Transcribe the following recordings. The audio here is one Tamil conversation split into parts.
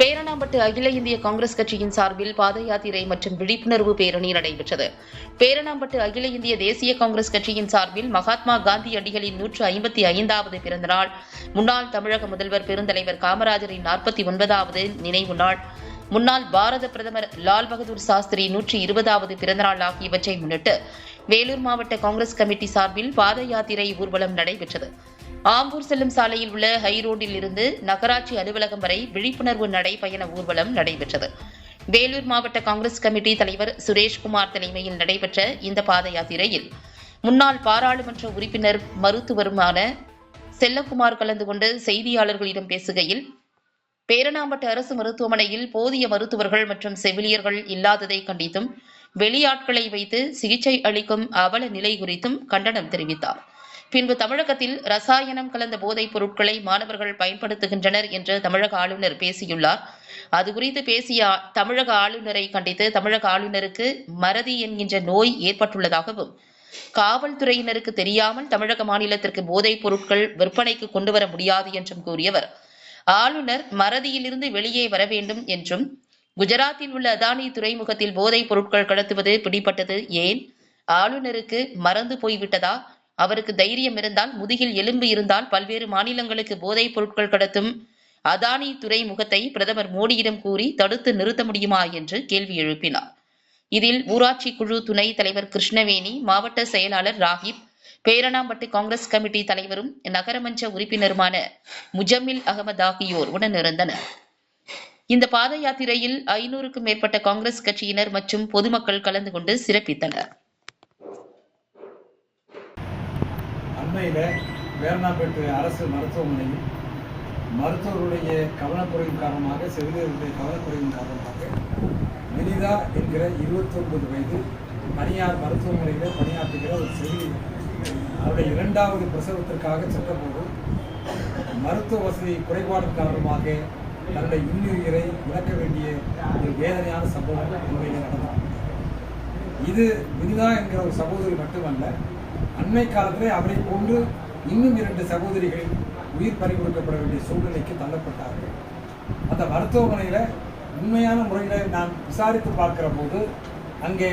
பேரணாம்பட்டு அகில இந்திய காங்கிரஸ் கட்சியின் சார்பில் பாத யாத்திரை மற்றும் விழிப்புணர்வு பேரணி நடைபெற்றது. பேரணாம்பட்டு அகில இந்திய தேசிய காங்கிரஸ் கட்சியின் சார்பில் மகாத்மா காந்தி அடிகளின் நூற்று ஐம்பத்தி ஐந்தாவது பிறந்தநாள் முன்னாள் தமிழக முதல்வர் பெருந்தலைவர் காமராஜரின் நாற்பத்தி ஒன்பதாவது நினைவு நாள் முன்னாள் பாரத பிரதமர் லால் பகதூர் சாஸ்திரி நூற்றி இருபதாவது பிறந்தநாள் ஆகியவற்றை முன்னிட்டு வேலூர் மாவட்ட காங்கிரஸ் கமிட்டி சார்பில் பாத யாத்திரை ஊர்வலம் நடைபெற்றது. ஆம்பூர் செல்லும் சாலையில் உள்ள ஹைரோடில் இருந்து நகராட்சி அலுவலகம் வரை விழிப்புணர்வு நடைபயண ஊர்வலம் நடைபெற்றது. வேலூர் மாவட்ட காங்கிரஸ் கமிட்டி தலைவர் சுரேஷ்குமார் தலைமையில் நடைபெற்ற இந்த பாத யாத்திரையில் முன்னாள் பாராளுமன்ற உறுப்பினர் மருத்துவருமான செல்லக்குமார் கலந்து கொண்டு செய்தியாளர்களிடம் பேசுகையில் பேரணாம்பட்டு அரசு மருத்துவமனையில் போதிய மருத்துவர்கள் மற்றும் செவிலியர்கள் இல்லாததை கண்டித்தும் வெளியாட்களை வைத்து சிகிச்சை அளிக்கும் அவல நிலை குறித்தும் கண்டனம் தெரிவித்தார். பின்பு தமிழகத்தில் ரசாயனம் கலந்த போதைப் பொருட்களை மாணவர்கள் பயன்படுத்துகின்றனர் என்று தமிழக ஆளுநர் பேசியுள்ளார். அது குறித்து பேசிய தமிழக ஆளுநரை கண்டித்து தமிழக ஆளுநருக்கு மறதி என்கின்ற நோய் ஏற்பட்டுள்ளதாகவும் காவல்துறையினருக்கு தெரியாமல் தமிழக மாநிலத்திற்கு போதைப் பொருட்கள் விற்பனைக்கு கொண்டு வர முடியாது என்றும் கூறியவர். ஆளுநர் மறதியிலிருந்து வெளியே வர வேண்டும் என்றும் குஜராத்தில் உள்ள அதானி துறைமுகத்தில் போதைப் பொருட்கள் கடத்துவது பிடிபட்டது ஏன்? ஆளுநருக்கு மறந்து போய்விட்டதா? அவருக்கு தைரியம் இருந்தால் முதுகில் எலும்பு இருந்தால் பல்வேறு மாநிலங்களுக்கு போதைப் பொருட்கள் கடத்தும் அதானி துறைமுகத்தை பிரதமர் மோடியிடம் கூறி தடுத்து நிறுத்த முடியுமா என்று கேள்வி எழுப்பினார். இதில் ஊராட்சி குழு துணைத் தலைவர் கிருஷ்ணவேணி மாவட்ட செயலாளர் ராகிப் பேரணாம்பட்டு காங்கிரஸ் கமிட்டி தலைவரும் நகரமன்ற உறுப்பினருமான முஜமில் அகமது ஆகியோர் உடனிருந்தனர். இந்த பாத யாத்திரையில் ஐநூறுக்கும் மேற்பட்ட காங்கிரஸ் கட்சியினர் மற்றும் பொதுமக்கள் கலந்து கொண்டு சிறப்பித்தனர். அண்மையில் வேர்னாப்பேட்டு அரசு மருத்துவமனையில் மருத்துவருடைய கவனக்குறைவின் காரணமாக செவிலியர்களுடைய கவனக்குறைவின் காரணமாக வினிதா என்கிற 29 வயது தனியார் மருத்துவமனையில் பணியாற்றுகிற ஒரு செவிலியர். அவருடைய இரண்டாவது பிரசவத்திற்காக சென்றபோது மருத்துவ வசதி குறைபாடு காரணமாக தன்னுடைய இன்னுயிரை இழக்க வேண்டிய ஒரு வேதனையான சம்பவம் உண்மையில் நடந்தது. இது வினிதா என்கிற ஒரு சகோதரி மட்டுமல்ல அண்மை காலத்திலே அவரை கொண்டு இன்னும் இரண்டு சகோதரிகள் உயிர் பறிகொடுக்கப்பட வேண்டிய சூழ்நிலைக்கு தள்ளப்பட்டார்கள். அந்த மருத்துவமனையில் உண்மையான முறையில் நான் விசாரித்து பார்க்கிற போது அங்கே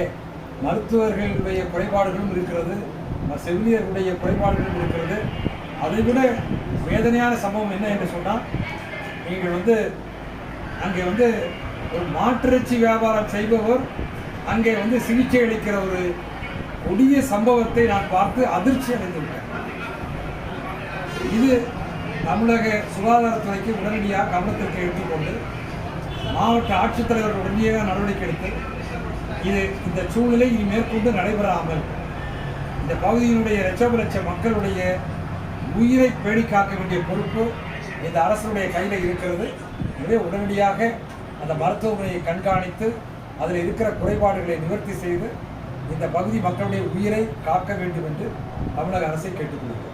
மருத்துவர்களுடைய குறைபாடுகளும் இருக்கிறது ம- செவிலியர்களுடைய குறைபாடுகளும் இருக்கிறது. அதை விட வேதனையான சம்பவம் என்ன என்று சொன்னால் நீங்கள் வந்து அங்கே வந்து ஒரு மாட்டிறைச்சி வியாபாரம் செய்பவர் அங்கே வந்து சிகிச்சை அளிக்கிற ஒரு கொடிய சம்பவத்தை நான் பார்த்து அதிர்ச்சி அடைந்திருக்கேன் இது தமிழக சுகாதாரத்துறைக்கு உடனடியாக கவனத்திற்கு எடுத்துக்கொண்டு மாவட்ட ஆட்சித்தலைவர் உடனடியாக நடவடிக்கை எடுத்து இது இந்த சூழ்நிலை இனி மேற்கொண்டு நடைபெறாமல் இந்த பகுதியினுடைய லட்சம் லட்சம் மக்களுடைய உயிரை பேணி காக்க வேண்டிய பொறுப்பு இந்த அரசுடைய கையில் இருக்கிறது. எனவே உடனடியாக அந்த மருத்துவமனையை கண்காணித்து அதில் இருக்கிற குறைபாடுகளை நிவர்த்தி செய்து இந்த பகுதி மக்களுடைய உயிரை காக்க வேண்டும் என்று தமிழக அரசை கேட்டுக்கொள்கிறேன்